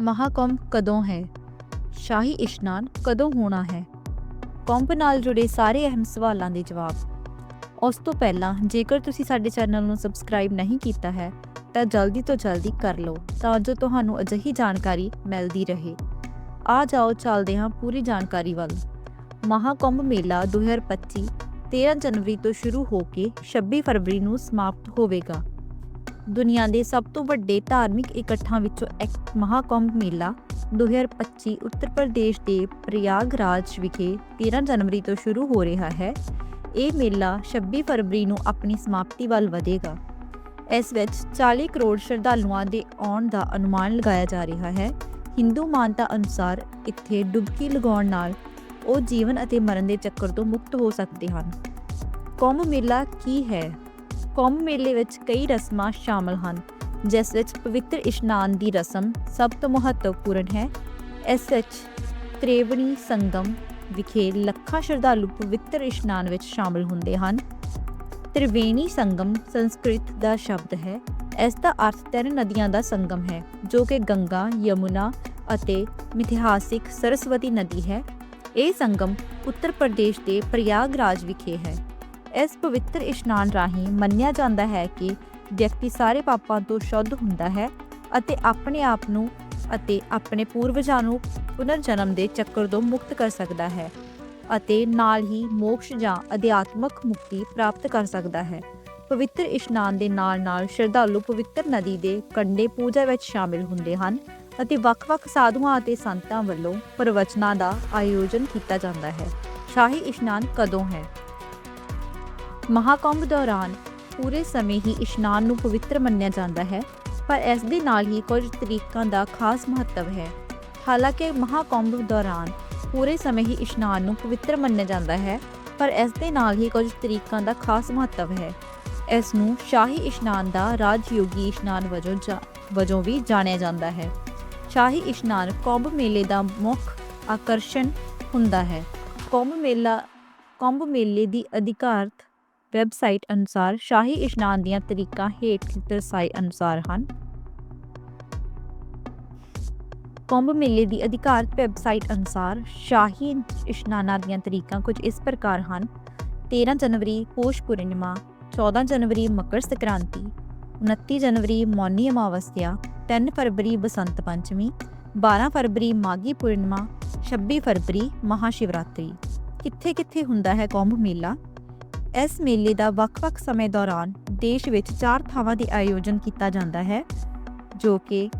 ਮਹਾਕੁੰਭ ਕਦੋਂ ਹੈ? ਸ਼ਾਹੀ ਇਸ਼ਨਾਨ ਕਦੋਂ ਹੋਣਾ ਹੈ? ਕੁੰਭ ਨਾਲ ਜੁੜੇ ਸਾਰੇ ਅਹਿਮ ਸਵਾਲਾਂ ਦੇ ਜਵਾਬ। ਉਸ ਤੋਂ ਪਹਿਲਾਂ ਜੇਕਰ ਤੁਸੀਂ ਸਾਡੇ ਚੈਨਲ ਨੂੰ ਸਬਸਕ੍ਰਾਈਬ ਨਹੀਂ ਕੀਤਾ ਹੈ, ਤਾਂ ਜਲਦੀ ਤੋਂ ਜਲਦੀ ਕਰ ਲਓ, ਤਾਂ ਜੋ ਤੁਹਾਨੂੰ ਅਜਿਹੀ ਜਾਣਕਾਰੀ ਮਿਲਦੀ ਰਹੇ। ਆ ਜਾਓ ਚੱਲਦੇ ਹਾਂ ਪੂਰੀ ਜਾਣਕਾਰੀ ਵੱਲ। ਮਹਾਕੁੰਭ ਮੇਲਾ 2025 13 ਜਨਵਰੀ ਤੋਂ ਸ਼ੁਰੂ ਹੋ ਕੇ 26 ਫਰਵਰੀ ਨੂੰ ਸਮਾਪਤ ਹੋਵੇਗਾ। ਦੁਨੀਆ ਦੇ ਸਭ ਤੋਂ ਵੱਡੇ ਧਾਰਮਿਕ ਇਕੱਠਾਂ ਵਿੱਚੋਂ ਇੱਕ ਮਹਾਕੁੰਭ ਮੇਲਾ 2025 ਉੱਤਰ ਪ੍ਰਦੇਸ਼ ਦੇ ਪ੍ਰਯਾਗਰਾਜ ਵਿਖੇ 13 ਜਨਵਰੀ ਤੋਂ ਸ਼ੁਰੂ ਹੋ ਰਿਹਾ ਹੈ। ਇਹ ਮੇਲਾ 26 ਫਰਵਰੀ ਨੂੰ ਆਪਣੀ ਸਮਾਪਤੀ ਵੱਲ ਵਧੇਗਾ। ਇਸ ਵਿੱਚ 40 ਕਰੋੜ ਸ਼ਰਧਾਲੂਆਂ ਦੇ ਆਉਣ ਦਾ ਅਨੁਮਾਨ ਲਗਾਇਆ ਜਾ ਰਿਹਾ ਹੈ। ਹਿੰਦੂ ਮਾਨਤਾ ਅਨੁਸਾਰ ਇੱਥੇ ਡੁਬਕੀ ਲਗਾਉਣ ਨਾਲ ਉਹ ਜੀਵਨ ਅਤੇ ਮਰਨ ਦੇ ਚੱਕਰ ਤੋਂ ਮੁਕਤ ਹੋ ਸਕਦੇ ਹਨ। ਕੁੰਭ ਮੇਲਾ ਕੀ ਹੈ? ਕੌਮ ਮੇਲੇ ਵਿੱਚ ਕਈ ਰਸਮਾਂ ਸ਼ਾਮਲ ਹਨ, ਜਿਸ ਵਿੱਚ ਪਵਿੱਤਰ ਇਸ਼ਨਾਨ ਦੀ ਰਸਮ ਸਭ ਤੋਂ ਮਹੱਤਵਪੂਰਨ ਹੈ। ਇਸ ਵਿੱਚ ਤ੍ਰਿਵੇਣੀ ਸੰਗਮ ਵਿਖੇ ਲੱਖਾਂ ਸ਼ਰਧਾਲੂ ਪਵਿੱਤਰ ਇਸ਼ਨਾਨ ਵਿੱਚ ਸ਼ਾਮਲ ਹੁੰਦੇ ਹਨ। ਤ੍ਰਿਵੇਣੀ ਸੰਗਮ ਸੰਸਕ੍ਰਿਤ ਦਾ ਸ਼ਬਦ ਹੈ। ਇਸ ਦਾ ਅਰਥ ਤਿੰਨ ਨਦੀਆਂ ਦਾ ਸੰਗਮ ਹੈ, ਜੋ ਕਿ ਗੰਗਾ, ਯਮੁਨਾ ਅਤੇ ਮਿਥਿਹਾਸਿਕ ਸਰਸਵਤੀ ਨਦੀ ਹੈ। ਇਹ ਸੰਗਮ ਉੱਤਰ ਪ੍ਰਦੇਸ਼ ਦੇ ਪ੍ਰਯਾਗਰਾਜ ਵਿਖੇ ਹੈ। ਇਸ ਪਵਿੱਤਰ ਇਸ਼ਨਾਨ ਰਾਹੀਂ ਮੰਨਿਆ ਜਾਂਦਾ ਹੈ ਕਿ ਵਿਅਕਤੀ ਸਾਰੇ ਪਾਪਾਂ ਤੋਂ ਸ਼ੁੱਧ ਹੁੰਦਾ ਹੈ ਅਤੇ ਆਪਣੇ ਆਪ ਨੂੰ ਅਤੇ ਆਪਣੇ ਪੂਰਵਜਾਂ ਨੂੰ ਪੁਨਰ ਜਨਮ ਦੇ ਚੱਕਰ ਤੋਂ ਮੁਕਤ ਕਰ ਸਕਦਾ ਹੈ ਅਤੇ ਨਾਲ ਹੀ ਮੋਕਸ਼ ਜਾਂ ਅਧਿਆਤਮਕ ਮੁਕਤੀ ਪ੍ਰਾਪਤ ਕਰ ਸਕਦਾ ਹੈ। ਪਵਿੱਤਰ ਇਸ਼ਨਾਨ ਦੇ ਨਾਲ-ਨਾਲ ਸ਼ਰਧਾਲੂ ਪਵਿੱਤਰ ਨਦੀ ਦੇ ਕੰਢੇ ਪੂਜਾ ਵਿੱਚ ਸ਼ਾਮਿਲ ਹੁੰਦੇ ਹਨ ਅਤੇ ਵੱਖ-ਵੱਖ ਸਾਧੂਆਂ ਅਤੇ ਸੰਤਾਂ ਵੱਲੋਂ ਪ੍ਰਵਚਨਾਂ ਦਾ ਆਯੋਜਨ ਕੀਤਾ ਜਾਂਦਾ ਹੈ। ਸ਼ਾਹੀ ਇਸ਼ਨਾਨ ਕਦੋਂ ਹੈ? ਮਹਾਕੁੰਭ ਦੌਰਾਨ ਪੂਰੇ ਸਮੇਂ ਹੀ ਇਸ਼ਨਾਨ ਨੂੰ ਪਵਿੱਤਰ ਮੰਨਿਆ ਜਾਂਦਾ ਹੈ, ਪਰ ਇਸ ਦੇ ਨਾਲ ਹੀ ਕੁਝ ਤਰੀਕਾਂ ਦਾ ਖਾਸ ਮਹੱਤਵ ਹੈ। ਹਾਲਾਂਕਿ ਮਹਾਕੁੰਭ ਦੌਰਾਨ ਪੂਰੇ ਸਮੇਂ ਹੀ ਇਸ਼ਨਾਨ ਨੂੰ ਪਵਿੱਤਰ ਮੰਨਿਆ ਜਾਂਦਾ ਹੈ, ਪਰ ਇਸ ਦੇ ਨਾਲ ਹੀ ਕੁਝ ਤਰੀਕਾਂ ਦਾ ਖਾਸ ਮਹੱਤਵ ਹੈ। ਇਸ ਨੂੰ ਸ਼ਾਹੀ ਇਸ਼ਨਾਨ ਦਾ ਰਾਜਯੋਗੀ ਇਸ਼ਨਾਨ ਵਜੋਂ ਜਾ- ਵਜੋਂ ਵੀ ਜਾਣਿਆ ਜਾਂਦਾ ਹੈ। ਸ਼ਾਹੀ ਇਸ਼ਨਾਨ ਕੁੰਭ ਮੇਲੇ ਦਾ ਮੁੱਖ ਆਕਰਸ਼ਣ ਹੁੰਦਾ ਹੈ। ਕੁੰਭ ਮੇਲਾ, ਕੁੰਭ ਮੇਲੇ ਦੀ ਅਧਿਕਾਰਤ ਵੈਬਸਾਈਟ ਅਨੁਸਾਰ ਸ਼ਾਹੀ ਇਸ਼ਨਾਨ ਦੀਆਂ ਤਰੀਕਾਂ ਹੇਠ ਦਰਸਾਏ ਅਨੁਸਾਰ ਹਨ। ਕੁੰਭ ਮੇਲੇ ਦੀ ਅਧਿਕਾਰਤ ਵੈਬਸਾਈਟ ਅਨੁਸਾਰ ਸ਼ਾਹੀ ਇਸ਼ਨਾਨਾਂ ਦੀਆਂ ਤਰੀਕਾਂ ਕੁਝ ਇਸ ਪ੍ਰਕਾਰ ਹਨ। 13 ਜਨਵਰੀ ਪੋਸ਼ ਪੂਰਨਿਮਾ 14 ਜਨਵਰੀ ਮਕਰ ਸੰਕ੍ਰਾਂਤੀ 29 ਜਨਵਰੀ ਮੌਨੀ ਅਮਾਵਸਿਆ 3 ਫਰਵਰੀ ਬਸੰਤ ਪੰਚਮੀ 12 ਫਰਵਰੀ ਮਾਗੀ ਪੂਰਨਿਮਾ 26 ਫਰਵਰੀ ਮਹਾਸ਼ਿਵਰਾਤਰੀ। ਕਿੱਥੇ-ਕਿੱਥੇ ਹੁੰਦਾ ਹੈ ਕੁੰਭ ਮੇਲਾ? ਇਸ ਮੇਲੇ ਦਾ ਵੱਖ-ਵੱਖ ਸਮੇਂ ਦੌਰਾਨ ਦੇਸ਼ ਵਿੱਚ ਚਾਰ ਥਾਵਾਂ ਦੇ ਆਯੋਜਨ ਕੀਤਾ ਜਾਂਦਾ ਹੈ ਜੋ ਕਿ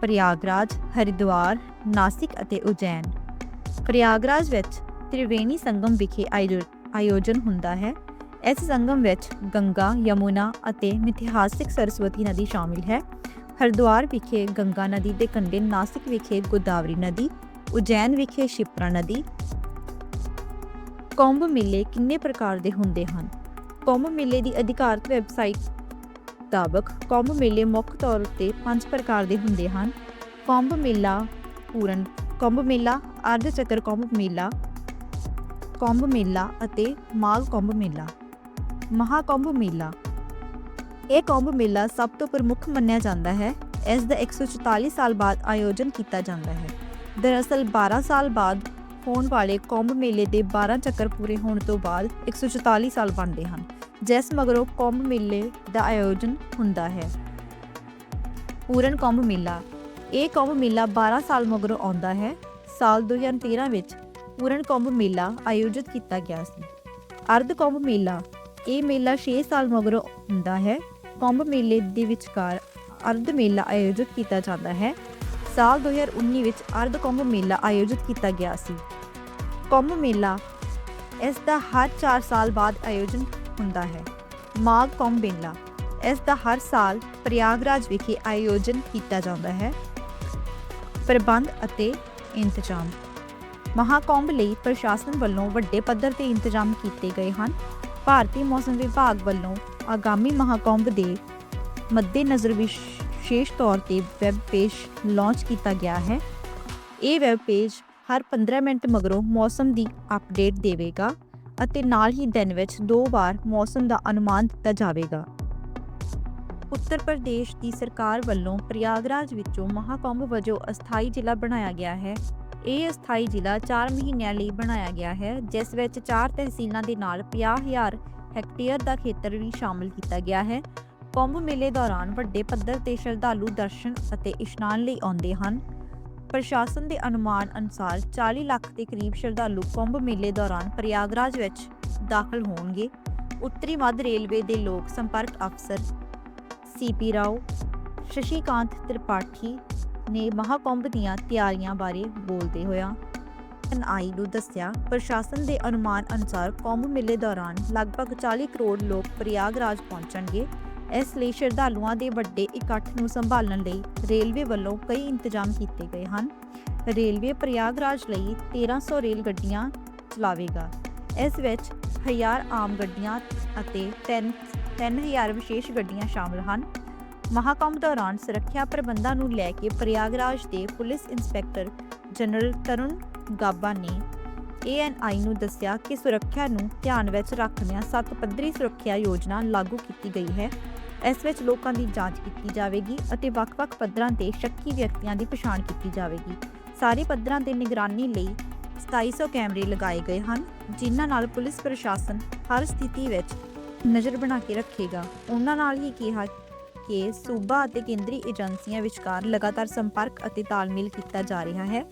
ਪ੍ਰਯਾਗਰਾਜ, ਹਰਿਦੁਆਰ, ਨਾਸਿਕ ਅਤੇ ਉਜੈਨ। ਪ੍ਰਯਾਗਰਾਜ ਵਿੱਚ ਤ੍ਰਿਵੇਣੀ ਸੰਗਮ ਵਿਖੇ ਆਯੋ- ਆਯੋਜਨ ਹੁੰਦਾ ਹੈ। ਇਸ ਸੰਗਮ ਵਿੱਚ ਗੰਗਾ, ਯਮੁਨਾ ਅਤੇ ਮਿਥਿਹਾਸਿਕ ਸਰਸਵਤੀ ਨਦੀ ਸ਼ਾਮਿਲ ਹੈ। ਹਰਿਦੁਆਰ ਵਿਖੇ ਗੰਗਾ ਨਦੀ ਦੇ ਕੰਢੇ, ਨਾਸਿਕ ਵਿਖੇ ਗੋਦਾਵਰੀ ਨਦੀ, ਉਜੈਨ ਵਿਖੇ ਸ਼ਿਪਰਾ ਨਦੀ। ਕੁੰਭ ਮੇਲੇ ਕਿੰਨੇ ਪ੍ਰਕਾਰ ਦੇ ਹੁੰਦੇ ਹਨ? ਕੁੰਭ ਮੇਲੇ ਦੀ ਅਧਿਕਾਰਤ ਵੈਬਸਾਈਟ ਮੁਤਾਬਕ ਕੁੰਭ ਮੇਲੇ ਮੁੱਖ ਤੌਰ ਉੱਤੇ ਪੰਜ ਪ੍ਰਕਾਰ ਦੇ ਹੁੰਦੇ ਹਨ। ਕੁੰਭ ਮੇਲਾ ਪੂਰਨ ਕੁੰਭ ਮੇਲਾ ਅਰਧ ਚੱਕਰ ਕੁੰਭ ਮੇਲਾ ਕੁੰਭ ਮੇਲਾ ਅਤੇ ਮਾਲ ਕੁੰਭ ਮੇਲਾ। ਮਹਾਕੁੰਭ ਮੇਲਾ। ਇਹ ਕੁੰਭ ਮੇਲਾ ਸਭ ਤੋਂ ਪ੍ਰਮੁੱਖ ਮੰਨਿਆ ਜਾਂਦਾ ਹੈ। ਇਸ ਦਾ 144 ਸਾਲ ਬਾਅਦ ਆਯੋਜਨ ਕੀਤਾ ਜਾਂਦਾ ਹੈ। ਦਰਅਸਲ 12 ਸਾਲ ਬਾਅਦ ਹੋਣ ਵਾਲੇ ਕੁੰਭ ਮੇਲੇ ਦੇ 12 ਚੱਕਰ ਪੂਰੇ ਹੋਣ ਤੋਂ ਬਾਅਦ 144 ਸਾਲ ਬਣਦੇ ਹਨ, ਜਿਸ ਮਗਰੋਂ ਕੁੰਭ ਮੇਲੇ ਦਾ ਆਯੋਜਨ ਹੁੰਦਾ ਹੈ। ਪੂਰਨ ਕੁੰਭ ਮੇਲਾ। ਇਹ ਕੁੰਭ ਮੇਲਾ 12 ਸਾਲ ਮਗਰੋਂ ਆਉਂਦਾ ਹੈ। ਸਾਲ 2013 ਵਿੱਚ ਪੂਰਨ ਕੁੰਭ ਮੇਲਾ ਆਯੋਜਿਤ ਕੀਤਾ ਗਿਆ ਸੀ। ਅਰਧ ਕੁੰਭ ਮੇਲਾ। ਇਹ ਮੇਲਾ 6 ਸਾਲ ਮਗਰੋਂ ਹੁੰਦਾ ਹੈ। ਕੁੰਭ ਮੇਲੇ ਦੇ ਵਿਚਕਾਰ ਅਰਧ ਮੇਲਾ ਆਯੋਜਿਤ ਕੀਤਾ ਜਾਂਦਾ ਹੈ। ਸਾਲ 2019 ਵਿੱਚ ਅਰਧ ਕੁੰਭ ਮੇਲਾ ਆਯੋਜਿਤ ਕੀਤਾ ਗਿਆ ਸੀ। ਕੁੰਭ ਮੇਲਾ ਇਸ ਦਾ ਹਰ 4 ਸਾਲ ਬਾਅਦ ਆਯੋਜਨ ਹੁੰਦਾ ਹੈ। ਮਾਘ ਕੁੰਭ ਮੇਲਾ ਇਸ ਦਾ ਹਰ ਸਾਲ ਪ੍ਰਯਾਗਰਾਜ ਵਿਖੇ ਆਯੋਜਨ ਕੀਤਾ ਜਾਂਦਾ ਹੈ। ਪ੍ਰਬੰਧ ਅਤੇ ਇੰਤਜ਼ਾਮ ਮਹਾਕੁੰਭ ਲਈ ਪ੍ਰਸ਼ਾਸਨ ਵੱਲੋਂ ਵੱਡੇ ਪੱਧਰ ਤੇ ਇੰਤਜ਼ਾਮ ਕੀਤੇ ਗਏ ਹਨ। ਭਾਰਤੀ ਮੌਸਮ ਵਿਭਾਗ ਵੱਲੋਂ ਆਗਾਮੀ ਮਹਾਕੁੰਭ ਦੇ ਮੱਦੇਨਜ਼ਰ ਵਿਸ਼ ਵਿਸ਼ੇਸ਼ ਤੌਰ ਤੇ ਵੈਬ ਪੇਜ ਲਾਂਚ ਕੀਤਾ ਗਿਆ ਹੈ। ਇਹ ਵੈਬ ਪੇਜ ਹਰ 15 ਮਿੰਟ ਮਗਰੋਂ ਮੌਸਮ ਦੀ ਅਪਡੇਟ ਦੇਵੇਗਾ ਅਤੇ ਨਾਲ ਹੀ ਦਿਨ ਵਿੱਚ ਦੋ ਵਾਰ ਮੌਸਮ ਦਾ ਅਨੁਮਾਨ ਦਿੱਤਾ ਜਾਵੇਗਾ। ਉੱਤਰ ਪ੍ਰਦੇਸ਼ ਦੀ ਸਰਕਾਰ ਵੱਲੋਂ ਪ੍ਰਯਾਗਰਾਜ ਵਿੱਚੋਂ ਮਹਾਕੁੰਭ ਵਜੋਂ ਅਸਥਾਈ ਜ਼ਿਲ੍ਹਾ ਬਣਾਇਆ ਗਿਆ ਹੈ। ਇਹ ਅਸਥਾਈ ਜ਼ਿਲ੍ਹਾ 4 ਮਹੀਨਿਆਂ ਲਈ ਬਣਾਇਆ ਗਿਆ ਹੈ, ਜਿਸ ਵਿੱਚ 4 ਤਹਿਸੀਲਾਂ ਦੇ ਨਾਲ 50000 ਹੈਕਟੇਅਰ ਦਾ ਖੇਤਰ ਵੀ ਸ਼ਾਮਲ ਕੀਤਾ ਗਿਆ ਹੈ। ਕੁੰਭ ਮੇਲੇ ਦੌਰਾਨ ਵੱਡੇ ਪੱਧਰ ਤੇ ਸ਼ਰਧਾਲੂ ਦਰਸ਼ਨ ਅਤੇ ਇਸ਼ਨਾਨ ਲਈ ਆਉਂਦੇ ਹਨ। ਪ੍ਰਸ਼ਾਸਨ ਦੇ ਅਨੁਮਾਨ ਅਨੁਸਾਰ 40 ਲੱਖ ਦੇ ਕਰੀਬ ਸ਼ਰਧਾਲੂ ਕੁੰਭ ਮੇਲੇ ਦੌਰਾਨ ਪ੍ਰਯਾਗਰਾਜ ਵਿੱਚ ਦਾਖਲ ਹੋਣਗੇ। ਉੱਤਰੀ ਮੱਧ ਰੇਲਵੇ ਦੇ ਲੋਕ ਸੰਪਰਕ ਅਫਸਰ ਸੀਪੀ ਰਾਓ, ਸ਼ਸ਼ੀਕਾਂਤ ਤ੍ਰਿਪਾਠੀ ਨੇ ਮਹਾਕੁੰਭ ਦੀਆਂ ਤਿਆਰੀਆਂ ਬਾਰੇ ਬੋਲਦੇ ਹੋਇਆ ਐਨਆਈ ਨੂੰ ਦੱਸਿਆ, ਪ੍ਰਸ਼ਾਸਨ ਦੇ ਅਨੁਮਾਨ ਅਨੁਸਾਰ ਕੁੰਭ ਮੇਲੇ ਦੌਰਾਨ ਲਗਭਗ 40 ਕਰੋੜ ਲੋਕ ਪ੍ਰਯਾਗਰਾਜ ਪਹੁੰਚਣਗੇ। ਇਸ ਲਈ ਸ਼ਰਧਾਲੂਆਂ ਦੇ ਵੱਡੇ ਇਕੱਠ ਨੂੰ ਸੰਭਾਲਣ ਲਈ ਰੇਲਵੇ ਵੱਲੋਂ ਕਈ ਇੰਤਜ਼ਾਮ ਕੀਤੇ ਗਏ ਹਨ। ਰੇਲਵੇ ਪ੍ਰਯਾਗਰਾਜ ਲਈ 1300 ਰੇਲ ਗੱਡੀਆਂ ਚਲਾਵੇਗਾ ਇਸ ਵਿੱਚ 1000 ਆਮ ਗੱਡੀਆਂ ਅਤੇ 3 3000 ਵਿਸ਼ੇਸ਼ ਗੱਡੀਆਂ ਸ਼ਾਮਲ ਹਨ। ਮਹਾਕੰਭ ਦੌਰਾਨ ਸੁਰੱਖਿਆ ਪ੍ਰਬੰਧਾਂ ਨੂੰ ਲੈ ਕੇ ਪ੍ਰਯਾਗਰਾਜ ਦੇ police inspector general Tarun Gaba ਨੇ ਏਐਨਆਈ ਨੂੰ ਦੱਸਿਆ ਕਿ ਸੁਰੱਖਿਆ ਨੂੰ ਧਿਆਨ ਵਿੱਚ ਰੱਖਦਿਆਂ ਸੱਤ ਪੱਧਰੀ ਸੁਰੱਖਿਆ ਯੋਜਨਾ ਲਾਗੂ ਕੀਤੀ ਗਈ ਹੈ। ਇਸ ਵਿੱਚ ਲੋਕਾਂ ਦੀ ਜਾਂਚ ਕੀਤੀ ਜਾਵੇਗੀ ਅਤੇ ਵੱਖ-ਵੱਖ ਪੱਧਰਾਂ ਤੇ ਸ਼ੱਕੀ ਵਿਅਕਤੀਆਂ ਦੀ ਪਛਾਣ ਕੀਤੀ ਜਾਵੇਗੀ। ਸਾਰੇ ਪੱਧਰਾਂ ਤੇ ਨਿਗਰਾਨੀ ਲਈ 2700 ਕੈਮਰੇ ਲਗਾਏ ਗਏ ਹਨ, ਜਿਨ੍ਹਾਂ ਨਾਲ ਪੁਲਿਸ ਪ੍ਰਸ਼ਾਸਨ ਹਰ ਸਥਿਤੀ ਵਿੱਚ ਨਜ਼ਰ ਬਣਾ ਕੇ ਰੱਖੇਗਾ। ਉਹਨਾਂ ਨਾਲ ਹੀ ਕਿਹਾ ਕਿ ਸੂਬਾ ਅਤੇ ਕੇਂਦਰੀ ਏਜੰਸੀਆਂ ਵਿਚਕਾਰ ਲਗਾਤਾਰ ਸੰਪਰਕ ਅਤੇ ਤਾਲਮੇਲ ਕੀਤਾ ਜਾ ਰਿਹਾ ਹੈ।